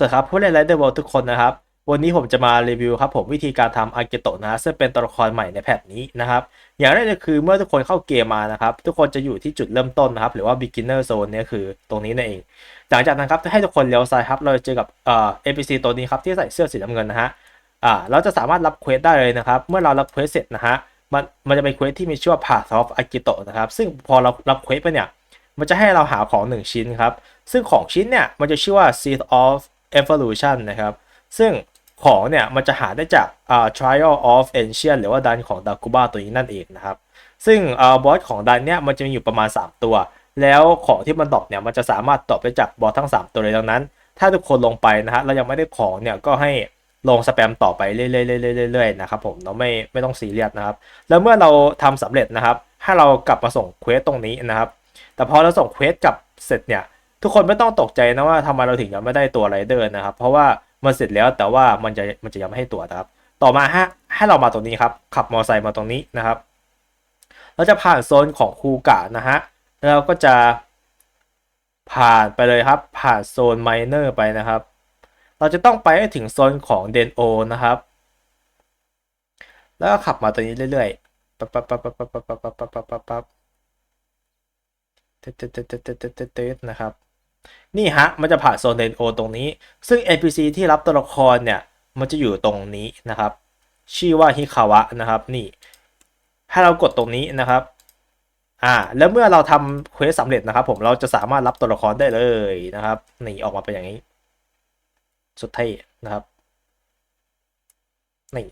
สวัสดีครับผู้เล่นไรเดอร์ World ทุกคนนะครับ วันนี้ผมจะมารีวิวครับผมวิธีการทำอาเกโตะนะซึ่งเป็นตัวละครใหม่ในแพทนี้นะครับ อย่างแรกเลยคือเมื่อทุกคนเข้าเกมมานะครับ ทุกคนจะอยู่ที่จุดเริ่มต้นนะครับ หรือว่า beginner zone เนี่ยคือตรงนี้นั่นเอง หลังจากนั้นครับให้ทุกคนเลี้ยวซ้ายครับเราจะเจอกับเอ่อ NPC ตัวนี้ครับที่ใส่เสื้อสีน้ำเงินนะฮะอ่าเราจะสามารถรับเควสได้เลยนะครับ เมื่อเรารับเควสเสร็จนะฮะมันมันจะเป็นเควสที่มีชื่อว่า Path of Agito นะครับ ซึ่งพอเรารับเควสไปเนี่ย มันจะให้เราหาของ 1 ชิ้นครับ ซึ่งของชิ้นเนี่ย มันจะชื่อว่า Seed of Evolution นะครับ ซึ่งของเนี่ยมันจะหาได้จากอ่า Trial of Ancient หรือว่าดันของดากูบ้าตัวนี้นั่นเองนะครับ ซึ่งบอสของดันเนี่ยมันจะมีอยู่ประมาณ 3 ตัว แล้วของที่มันดรอปเนี่ยมันจะสามารถดรอปได้จากบอสทั้ง 3 ตัวเลยดังนั้น ถ้าทุกคนลงไปนะฮะเรายังไม่ได้ของเนี่ยก็ให้ลงสแปมต่อไปเรื่อยๆๆๆๆนะครับผมเราไม่ไม่ต้องซีเรียสนะครับ แล้วเมื่อเราทำสำเร็จนะครับ ให้เรากลับมาส่งเควสตรงนี้นะครับ แต่พอเราส่งเควสกลับเสร็จเนี่ย ทุกคนไม่ต้องตกใจนะว่าทำไมเราถึงยังไม่ได้ตัวไรเดอร์นะครับ เพราะว่ามันเสร็จแล้วแต่ว่ามันจะมันจะยังไม่ให้ตัวนะครับ ต่อมาฮะให้เรามาตรงนี้ครับ ขับมอเตอร์ไซค์มาตรงนี้นะครับ เราจะผ่านโซนของคูกะนะฮะแล้วก็จะผ่านไปเลยครับ ผ่านโซนไมเนอร์ไปนะครับ เราจะต้องไปให้ถึงโซนของเดนโอนะครับ แล้วก็ขับมาตัวนี้เรื่อยๆปั๊บปั๊บปั๊บปั๊บปั๊บปั๊บปั๊บปั๊บปั๊บปั๊บปั๊บเต๊ดเต๊ดเต๊ดเต๊ดเต๊ดเต๊ดเต๊ดเต๊ดนะครับ นี่ฮะ มันจะผ่านโซนเดนโอตรงนี้ ซึ่ง NPC ที่รับตัวละครเนี่ย มันจะอยู่ตรงนี้นะครับ ชื่อว่าฮิคาวะนะครับ นี่ ให้เรากดตรงนี้นะครับ อ่า แล้วเมื่อเราทำเควสสำเร็จนะครับ ผม เราจะสามารถรับตัวละครได้เลยนะครับ นี่ออกมาเป็นอย่างนี้ สุดเท่นะครับ นี่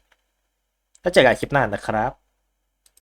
แล้วเจอกันคลิปหน้านะครับ